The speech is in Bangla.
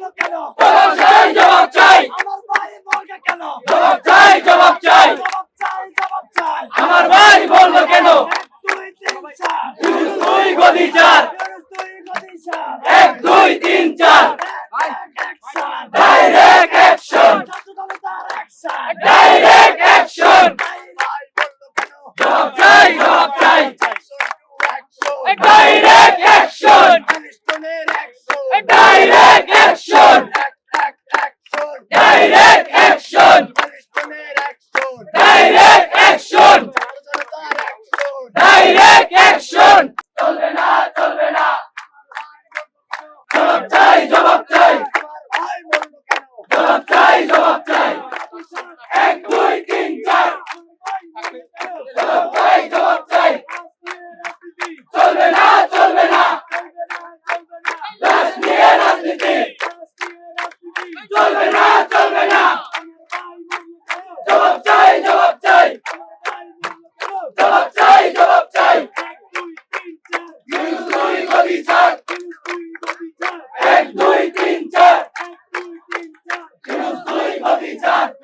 মরলো কেন? জবাব চাই জবাব চাই। আমার ভাই মরবে কেন? জবাব চাই জবাব চাই। জবাব চাই জবাব চাই। আমার ভাই বলল কেন? দুই তিন চার। দুই গদি চার। দুই গদি চার। এক দুই তিন চার। চাই, জবাব চাই। জবাব চাই জবাব চাই। এক, দুই, তিন, চার। জবাব চাই জবাব চাই। চলবে না চলবে না। লাশ নিয়ে রাজনীতি। চলবে না চলবে না। জবাব এক